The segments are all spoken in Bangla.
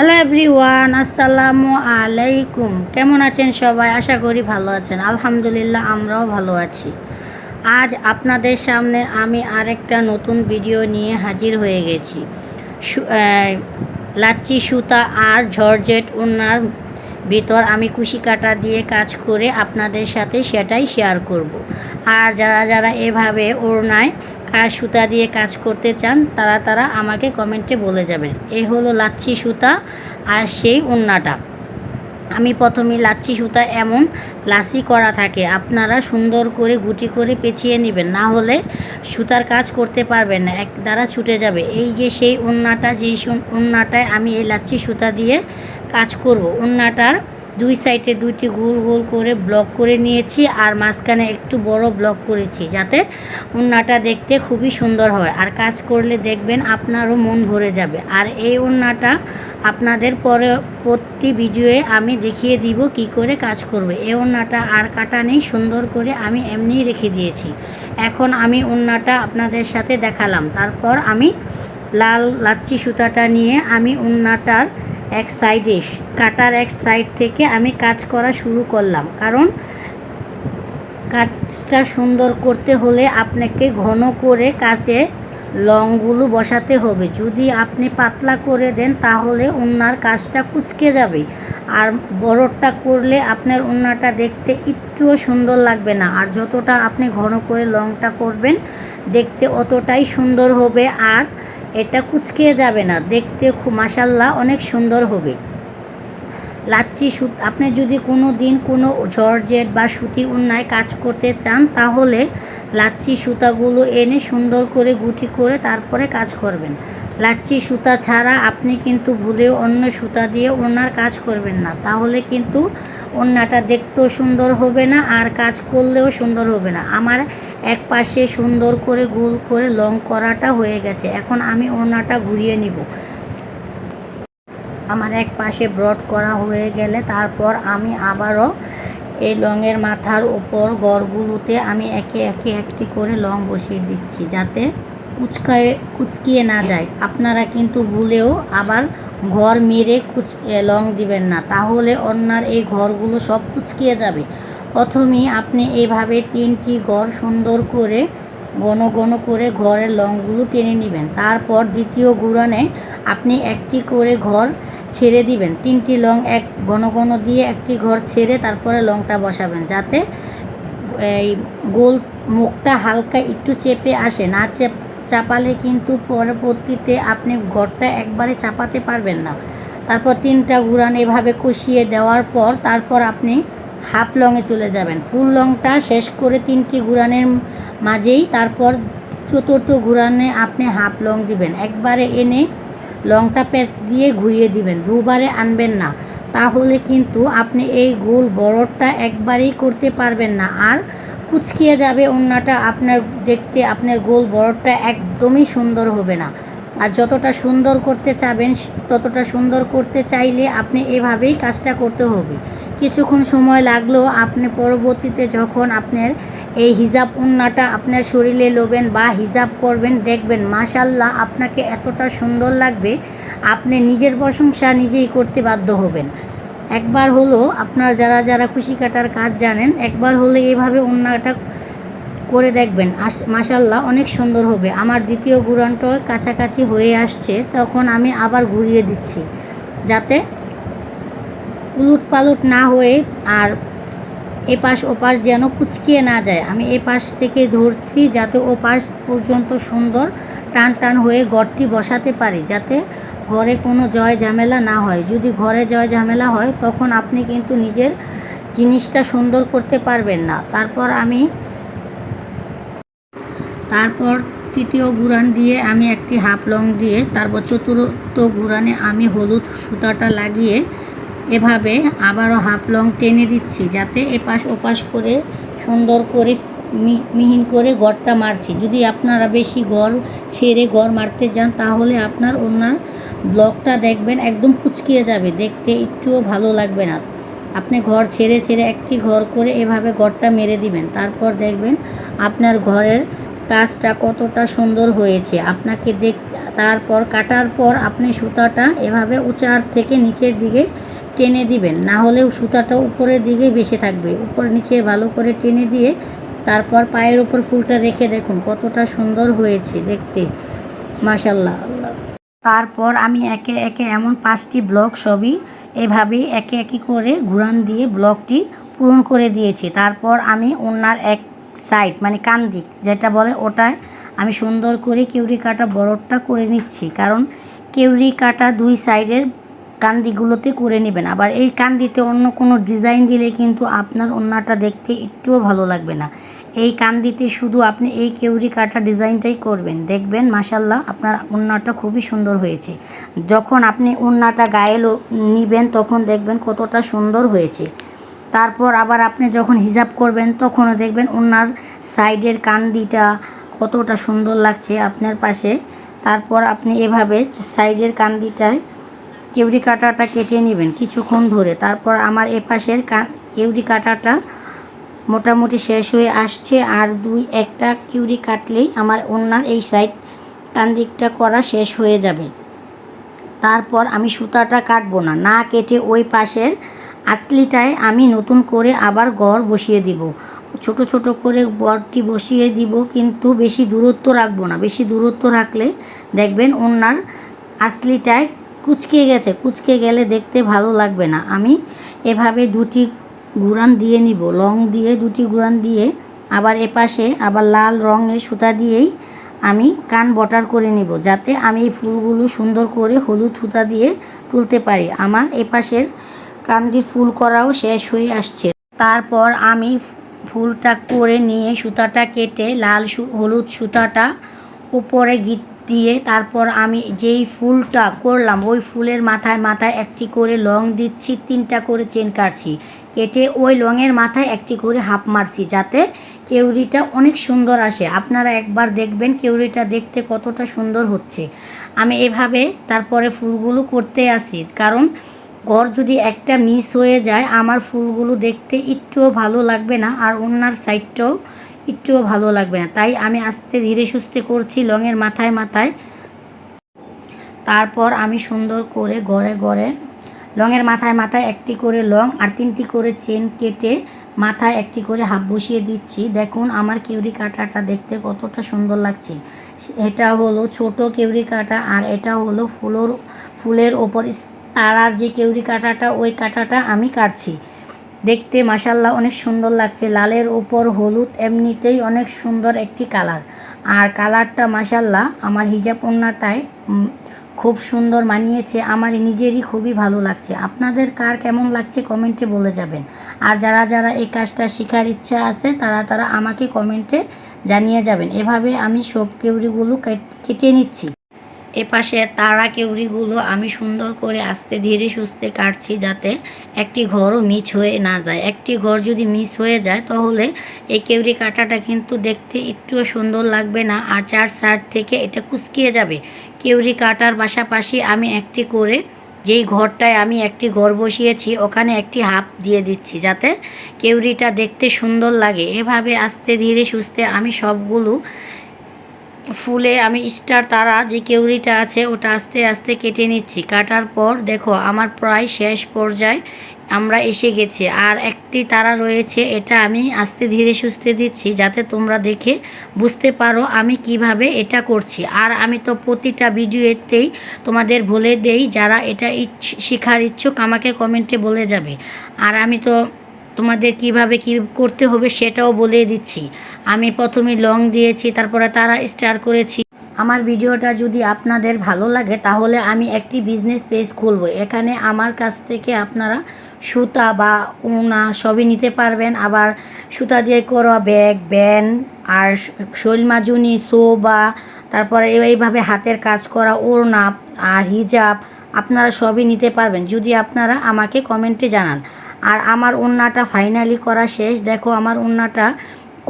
হ্যালো এভরিওয়ান আসসালামু আলাইকুম কেমন আছেন সবাই? আশা করি ভালো আছেন। আলহামদুলিল্লাহ, আমরাও ভালো আছি। আজ আপনাদের সামনে আমি আরেকটা নতুন ভিডিও নিয়ে হাজির হয়ে গেছি। লাচ্ছি সুতা আর ঝরজেট ওনার ভিতর আমি কুশি কাটা দিয়ে কাজ করে আপনাদের সাথে সেটাই শেয়ার করব। আর যারা যারা এভাবে ওড়নায় কাজ সুতা দিয়ে কাজ করতে চান, তারা তারা আমাকে কমেন্টে বলে যাবেন এই হলো লাচ্ছি সুতা আর সেই ওড়নাটা আমি প্রথমে লাচ্ছি সুতা এমন লাসি করা থাকে, আপনারা সুন্দর করে গুটি করে পেঁচিয়ে নেবেন, না হলে সুতার কাজ করতে পারবেন না, এক দ্বারা ছুটে যাবে। এই যে সেই ওড়নাটা যেই ওড়নাটায় আমি এই লাচ্ছি সুতা দিয়ে কাজ করব ওড়নাটার দুই সাইডে দুইটি গোল গোল করে ব্লক করে নিয়েছি আর মাঝখানে একটু বড় ব্লক করেছি যাতে ওড়নাটা দেখতে খুবই সুন্দর হয়। আর কাজ করলে দেখবেন আপনারও মন ভরে যাবে। আর এই ওড়নাটা আপনাদের পরে প্রতি ভিডিওয়ে আমি দেখিয়ে দিব কি করে কাজ করবে। এই ওড়নাটা আর কাটা নেই, সুন্দর করে আমি এমনিই রেখে দিয়েছি। এখন আমি ওড়নাটা আপনাদের সাথে দেখালাম। তারপর আমি লাল লাচ্ছি সুতাটা নিয়ে আমি ওড়নাটার এক সাইডে, কাটার এক সাইড থেকে আমি কাজ করা শুরু করলাম। কারণ কাজটা সুন্দর করতে হলে আপনাকে ঘন করে কাজে লংগুলো বসাতে হবে। যদি আপনি পাতলা করে দেন, তাহলে ওনার কাজটা কুচকে যাবে। আর বড়টা করলে আপনার ওনাটা দেখতে একটুও সুন্দর লাগবে না। আর যতটা আপনি ঘন করে লংটা করবেন, দেখতে অতটাই সুন্দর হবে। আর এটা কুচকে যাবে না, দেখতে খুব মাসাল্লাহ অনেক সুন্দর হবে। লাচ্ছি সুত, আপনি যদি কোনো দিন কোনো জর্জেট বা সুতি উন্নায় কাজ করতে চান, তাহলে লাচ্ছি সুতাগুলো এনে সুন্দর করে গুটি করে তারপরে কাজ করবেন। লাচ্ছি সুতা ছাড়া আপনি কিন্তু ভুলেও অন্য সুতা দিয়ে ওনার কাজ করবেন না। তাহলে কিন্তু ওড়নাটা দেখতেও সুন্দর হবে না আর কাজ করলেও সুন্দর হবে না। আমার এক পাশে সুন্দর করে গোল করে লং করাটা হয়ে গেছে। এখন আমি ওড়নাটা ঘুরিয়ে নিব। আমার এক পাশে ব্রড করা হয়ে গেলে তারপর আমি আবারও এই লংয়ের মাথার ওপর গড়গুলোতে আমি একে একে একটি করে লং বসিয়ে দিচ্ছি যাতে কুচকায়ে, কুচকিয়ে না যায়। আপনারা কিন্তু ভুলেও আবার ঘর মেরে কুচ লং দিবেন না। তাহলে অন্যার এই ঘরগুলো সব কুচকিয়ে যাবে। প্রথমেই আপনি এইভাবে তিনটি ঘর সুন্দর করে, ঘন ঘন করে ঘরের লংগুলো টেনে নেবেন। তারপর দ্বিতীয় ঘুরানে আপনি একটি করে ঘর ছেড়ে দিবেন। তিনটি লং এক ঘন ঘন দিয়ে একটি ঘর ছেড়ে তারপরে লংটা বসাবেন যাতে, এই গোল মুখটা হালকা একটু চেপে আসে। না চেপ চাপালে কিন্তু পরবর্তীতে আপনি ঘরটা একবারে চাপাতে পারবেন না। তারপর তিনটা ঘুরান এভাবে কষিয়ে দেওয়ার পর তারপর আপনি হাফ লংয়ে চলে যাবেন। ফুল লংটা শেষ করে তিনটি ঘুরানের মাঝেই তারপর চতুর্থ ঘুরানে আপনি হাফ লং দিবেন। একবারে এনে লংটা প্যাচ দিয়ে ঘুরিয়ে দিবেন। দুবারে আনবেন না। তাহলে কিন্তু আপনি এই গোল বড়টা একবারেই করতে পারবেন না। আর কুচকিয়ে যাবে ওড়নাটা আপনার দেখতে, আপনার গোল বড়টা একদমই সুন্দর হবে না। আর যতটা সুন্দর করতে চাবেন, ততটা সুন্দর করতে চাইলে আপনি এভাবেই কাজটা করতে হবে। কিছুক্ষণ সময় লাগলেও আপনি পরবর্তীতে যখন আপনার এই হিজাব ওড়নাটা আপনার শরীরে লোবেন বা হিজাব করবেন, দেখবেন মাশাল্লাহ আপনাকে এতটা সুন্দর লাগবে, আপনি নিজের প্রশংসা নিজেই করতে বাধ্য হবেন। একবার হলো আপনার যারা যারা খুশি কাটার কাজ জানেন, একবার হলে এভাবে ওড়নাটা করে দেখবেন। মাসাল্লাহ অনেক সুন্দর হবে। আমার দ্বিতীয় ঘুরানটা কাছাকাছি হয়ে আসছে, তখন আমি আবার ঘুরিয়ে দিচ্ছি। যাতে উলুট পালট না হয়ে আর এপাশ ওপাশ যেন কুচকিয়ে না যায়। আমি এই পাশ থেকে ধরছি যাতে ও পাশ পর্যন্ত সুন্দর টান টান হয়ে গড়টি বসাতে পারি, যাতে ঘরে কোনো জয় ঝামেলা না হয়। যদি ঘরে জয় ঝামেলা হয়, তখন আপনি কিন্তু নিজের জিনিসটা সুন্দর করতে পারবেন না। তারপর আমি তারপর তৃতীয় গুড়ান দিয়ে আমি একটি হাফ লং দিয়ে, তারপর চতুর্থ গুড়ানে আমি হলুদ সুতাটা লাগিয়ে এভাবে আবারও হাফ লং টেনে দিচ্ছি, যাতে এপাশ ওপাশ করে সুন্দর করে মিহিন করে গড়টা মারছি। যদি আপনারা বেশি গড় ছেড়ে গড় মারতে যান, তাহলে আপনার ওনার ব্লকটা দেখবেন একদম কুচকিয়ে যাবে। দেখতে একটুও ভালো লাগবে না। আপনি ঘর ছেড়ে ছেড়ে একটি ঘর করে এভাবে ঘরটা মেরে দিবেন। তারপর দেখবেন আপনার ঘরের কাজটা কতটা সুন্দর হয়েছে। আপনাকে দেখ, তারপর কাটার পর আপনি সুতাটা এভাবে উঁচার থেকে নিচের দিকে টেনে দিবেন। না হলে সুতাটা উপরের দিকে বেশি থাকবে। উপর, নিচে ভালো করে টেনে দিয়ে তারপর পায়ের উপর ফুলটা রেখে দেখুন, কতটা সুন্দর হয়েছে দেখতে। মাশাল্লাহ তারপর আমি একে একে এমন পাঁচটি ব্লক সবই এভাবেই একে একে করে ঘুরান দিয়ে ব্লকটি পূরণ করে দিয়েছি। তারপর আমি ওনার এক সাইড মানে কান দিক, যেটা বলে ওটায় আমি সুন্দর করে কেউরি কাটা বড়টা করে নিচ্ছি। কারণ কেউরি কাটা দুই সাইডের কান্দিগুলোতে করে নেবেন। আবার এই কান্দিতে অন্য কোনো ডিজাইন দিলে কিন্তু আপনার ওন্নাটা দেখতে একটুও ভালো লাগবে না। এই কান্দিতে শুধু আপনি এই কেউরি কাটা ডিজাইনটাই করবেন। দেখবেন মাসাল্লাহ আপনার ওন্নাটা খুবই সুন্দর হয়েছে। যখন আপনি ওন্নাটা গায়ে নিবেন, তখন দেখবেন কতটা সুন্দর হয়েছে। তারপর আবার আপনি যখন হিজাব করবেন, তখনও দেখবেন ওনার সাইডের কান্দিটা কতটা সুন্দর লাগছে আপনার পাশে। তারপর আপনি এভাবে সাইজের কান্দিটায় কেউরি কাটাটা কেটে নেবেন কিছুক্ষণ ধরে। তারপর আমার এপাশের কেউরি কাটাটা মোটামুটি শেষ হয়ে আসছে আর দুই একটা কিউরি কাটলেই আমার ওনার এই সাইড কান দিকটা করা শেষ হয়ে যাবে। তারপর আমি সুতাটা কাটবো না না কেটে ওই পাশের আসলিটায় আমি নতুন করে আবার গড় বসিয়ে দিব। ছোট ছোট করে গড়টি বসিয়ে দিব কিন্তু বেশি দূরত্ব রাখব না। বেশি দূরত্ব রাখলে দেখবেন ওনার আসলিটায় কুচকে গেছে, কুচকে গেলে দেখতে ভালো লাগবে না। আমি এভাবে দুটি গুড়ান দিয়ে নিব, লং দিয়ে দুটি গুড়ান দিয়ে, আবার এপাশে আবার লাল রঙের সুতা দিয়েই আমি কান বটার করে নিব, যাতে আমি এই ফুলগুলো সুন্দর করে হলুদ সুতা দিয়ে তুলতে পারি। আমার এপাশের কান্দির ফুল করাও শেষ হয়ে আসছে। তারপর আমি ফুলটা করে নিয়ে সুতাটা কেটে লাল হলুদ সুতাটা উপরে গিট দিয়ে তারপর আমি যেই ফুলটা করলাম, ওই ফুলের মাথায় মাথায় একটি করে লং দিচ্ছি, তিনটা করে চেন কাটছি। কেটে ওই লংয়ের মাথায় একটি করে হাফ মারছি যাতে কেউরিটা অনেক সুন্দর আসে। আপনারা একবার দেখবেন কেউরিটা দেখতে কতটা সুন্দর হচ্ছে। আমি এভাবে তারপরে ফুলগুলো করতে আসি। কারণ ঘর যদি একটা মিস হয়ে যায়, আমার ফুলগুলো দেখতে একটুও ভালো লাগবে না। আর অন্যার সাইডটাও একটুও ভালো লাগবে না। তাই আমি আস্তে ধীরে সুস্থে করছি লঙের মাথায় মাথায়। তারপর আমি সুন্দর করে গড়ে গড়ে লঙের মাথায় মাথায় একটি করে লং আর তিনটি করে চেন কেটে মাথায় একটি করে হাফ বসিয়ে দিচ্ছি। দেখুন আমার কেউরি কাটাটা দেখতে কতটা সুন্দর লাগছে। এটা হলো ছোট কেউরি কাটা আর এটা হলো ফুলোর, ফুলের ওপর তারার যে কেউরি কাটাটা, ওই কাটাটা আমি কাটছি। দেখতে মাসাল্লাহ অনেক সুন্দর লাগছে। লালের উপর হলুদ, এমনিতেই অনেক সুন্দর একটি কালার। আর কালারটা মাসাল্লাহ আমার হিজাব ওন্নাটায় খুব সুন্দর মানিয়েছে। আমার নিজেরই খুবই ভালো লাগছে। আপনাদের কার কেমন লাগছে কমেন্টে বলে যাবেন। আর যারা যারা এই কাজটা শেখার ইচ্ছা আছে, তারা তারা আমাকে কমেন্টে জানিয়ে যাবেন। এভাবে আমি সব কেউরিগুলো কেট- কেটে নিচ্ছি। এপাশে তারা কেউরিগুলো আমি সুন্দর করে আস্তে ধীরে সুস্থে কাটছি যাতে একটি ঘরও মিস হয়ে না যায়। একটি ঘর যদি মিস হয়ে যায়, তাহলে এই কেউরি কাটাটা কিন্তু দেখতে একটুও সুন্দর লাগবে না আর চার সাইড থেকে এটা কুচকিয়ে যাবে। কেউরি কাটার পাশাপাশি আমি একটি করে, যেই ঘরটায় আমি একটি ঘর বসিয়েছি, ওখানে একটি হাফ দিয়ে দিচ্ছি যাতে কেউরিটা দেখতে সুন্দর লাগে। এভাবে আস্তে ধীরে সুস্থে আমি সবগুলো ফুলে, আমি স্টার তারা, যে কেউরিটা আছে, ওটা আস্তে আস্তে কেটে নিচ্ছি। কাটার পর, দেখো, আমার প্রায় শেষ পর্যায়ে, আমরা এসে গেছি। আর একটি তারা রয়েছে, এটা আমি আস্তে ধীরে সুস্থে দিচ্ছি, যাতে তোমরা দেখে বুঝতে পারো আমি কীভাবে এটা করছি। আর আমি তো প্রতিটা ভিডিওতেই তোমাদের বলে দেই, যারা এটা শেখার ইচ্ছুক, আমাকে কমেন্টে বলে যাবে। আর আমি তো তোমাদের কীভাবে কি করতে হবে সেটাও বলে দিচ্ছি। আমি প্রথমে লং দিয়েছি, তারপরে তারা স্টার করেছি। আমার ভিডিওটা যদি আপনাদের ভালো লাগে, তাহলে আমি একটি বিজনেস পেজ খুলবো। এখানে আমার কাছ থেকে আপনারা সুতা বা উনা সবই নিতে পারবেন। আবার সুতা দিয়ে করা ব্যাগ ব্যান আর শৈল মাজুনি সো বা তারপরে এইভাবে হাতের কাজ করা ওড়না, আর হিজাব, আপনারা সবই নিতে পারবেন। যদি আপনারা আমাকে কমেন্টে জানান। আর আমার ওড়নাটা ফাইনালি করা শেষ। দেখো আমার ওড়নাটা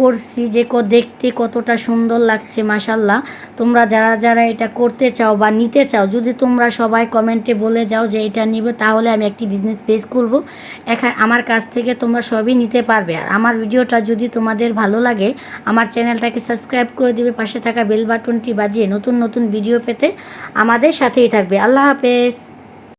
করছি যে কো দেখতে কতটা সুন্দর লাগছে মাসাল্লাহ তোমরা যারা যারা এটা করতে চাও বা নিতে চাও, যদি তোমরা সবাই কমেন্টে বলে যাও যে এটা নিবে, তাহলে আমি একটি বিজনেস পেজ করব এখানে আমার কাছ থেকে তোমরা সবই নিতে পারবে। আর আমার ভিডিওটা যদি তোমাদের ভালো লাগে, আমার চ্যানেলটাকে সাবস্ক্রাইব করে দিবে, পাশে থাকা বেল বাটনটি বাজিয়ে নতুন নতুন ভিডিও পেতে আমাদের সাথেই থাকবে। আল্লাহ হাফেজ।